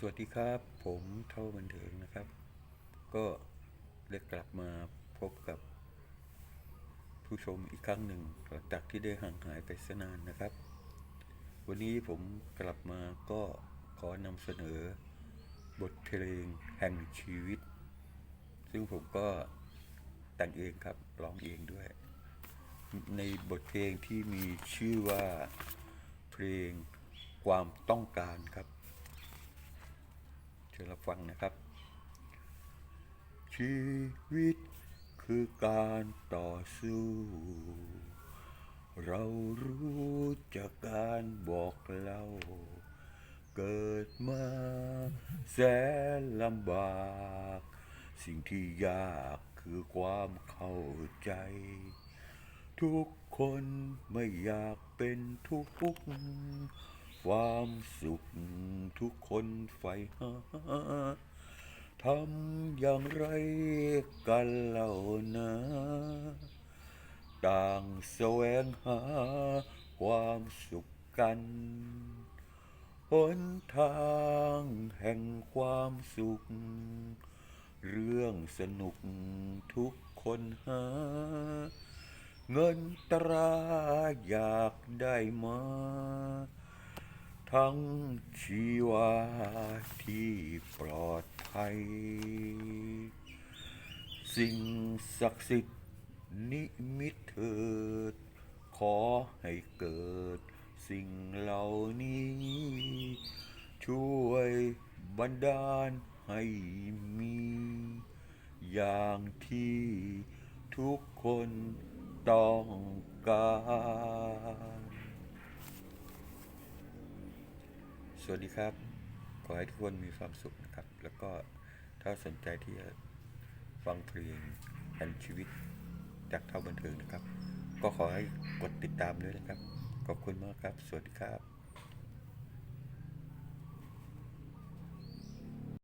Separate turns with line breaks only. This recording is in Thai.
สวัสดีครับ ผมเท่าบันเทิงนะครับ ก็ได้กลับมาพบกับ ผู้ชมอีกครั้งหนึ่งหลังจากที่ได้ห่างหายไปสนานนะครับ วันนี้ผมกลับมาก็ขอนำเสนอ บทเพลงแห่งชีวิต ซึ่งผมก็แต่งเองครับร้องเองด้วย ในบทเพลงที่มีชื่อว่าเพลงความต้องการครับ เชิญรับฟังนะครับ ชีวิตคือการต่อสู้ เรารู้จากการบอกเล่า เกิดมาแสนลำบาก สิ่งที่ยากคือความเข้าใจ ทุกคนไม่อยากเป็นทุกข์ความสุข ทุกคนใฝ่หาทำอย่างไรกันเล่านะต่างแสวงหาความสุขกันหนทางแห่งความสุข เรื่องสนุกทุกคนหา เงินตราอยากได้มา ทั้งชีวาที่ปลอดภัย สิ่งศักดิ์สิทธิ์นิมิตเถิด ขอให้เกิดสิ่งเหล่านี้ ช่วยบันดาลให้มี อย่างที่ทุกคนต้องการ สวัสดีครับ ขอให้ทุกคนมีความสุขนะครับ แล้วก็ถ้าสนใจที่จะฟังเพลงอันชีวิตจากเท่าบันเทิงนะครับ ก็ขอให้กดติดตามด้วยนะครับ ขอบคุณมากครับ สวัสดีครับ